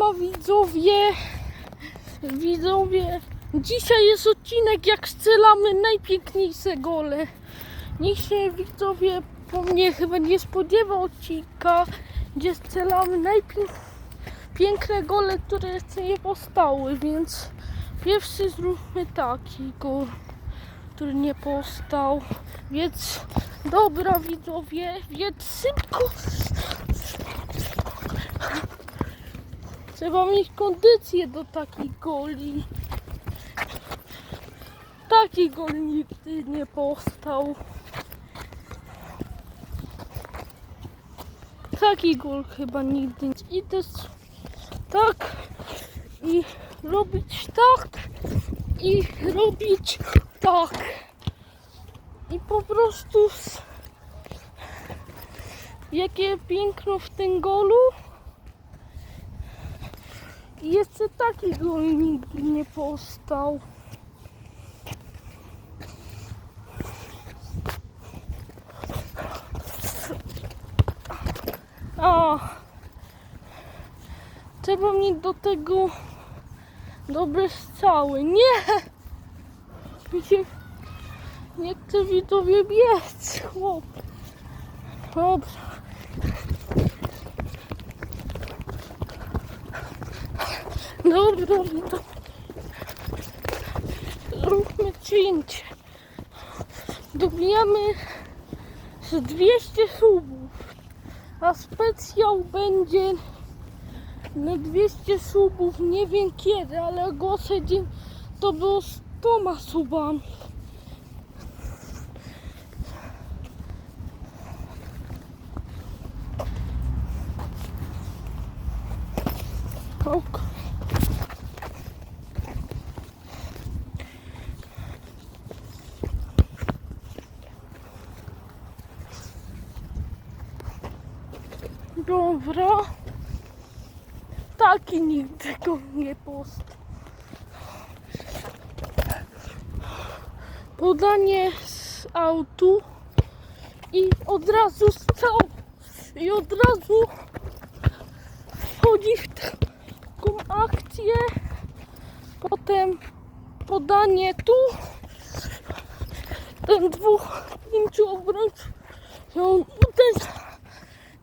Widzowie, widzowie, dzisiaj jest odcinek jak strzelamy najpiękniejsze gole. Nikt się widzowie po mnie chyba nie spodziewa odcinka, gdzie strzelamy najpiękne gole, które jeszcze nie powstały, więc pierwszy zróbmy taki gol, który nie powstał, więc dobra widzowie, więc szybko Trzeba mieć kondycję do takich goli. Taki gol nigdy nie powstał. Taki gol chyba nigdy nie. I też tak i robić tak i robić tak. I po prostu jakie piękno w tym golu. Jeszcze taki gol nigdy nie powstał. A, trzeba mieć do tego dobre strzały. Nie! Mi się nie chce widzowie biec, chłop. Dobrze. Dobra, dobra, dobra. Zróbmy cięcie. Dobijamy z 200 subów. A specjal będzie na 200 subów. Nie wiem kiedy, ale ogłoszę dzień to było 100 subami. Ok. Dobra. Taki nigdy go nie post. Podanie z autu i od razu strzał i od razu wchodzi w taką akcję. Potem podanie tu. Ten dwóch pięciu obrońców się on uderza.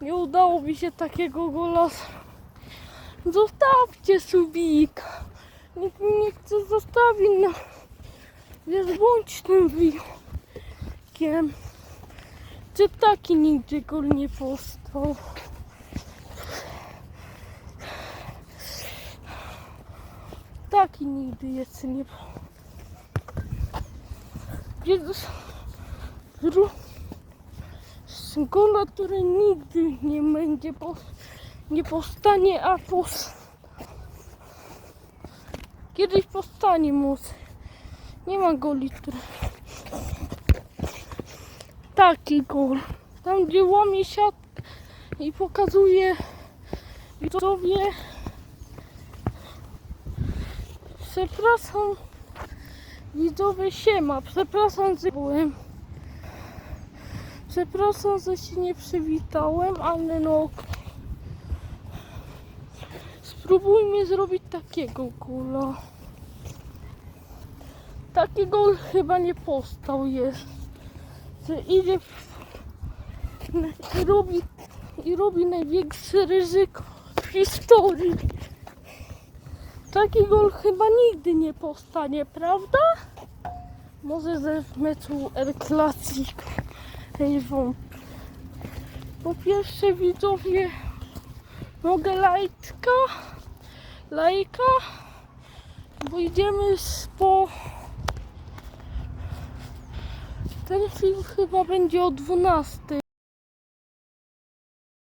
Nie udało mi się takiego gola. Zostawcie subika. Nikt nie chce zostawić na... Wiesz, bądź tym wyjątkiem. Czy taki nigdy gol nie powstał? Taki nigdy jeszcze nie powstał. Jezus. Zrób gola, który nigdy nie będzie po, nie powstanie, a pos, kiedyś powstanie może. Nie ma goli, który taki gol. Tam gdzie łamie siatkę i pokazuje widzowie. Przepraszam widzowie siema, przepraszam, że byłem. Przepraszam, że się nie przywitałem, ale no. Spróbujmy zrobić takiego gola. Taki gol chyba nie powstał jest. Że idzie i robi, i robi największe ryzyko w historii. Taki gol chyba nigdy nie powstanie, prawda? Może ze meczu El Clasico. Ej, wątpię. Po pierwsze widzowie mogę lajka, lajka, bo idziemy po... Ten film chyba będzie o 12.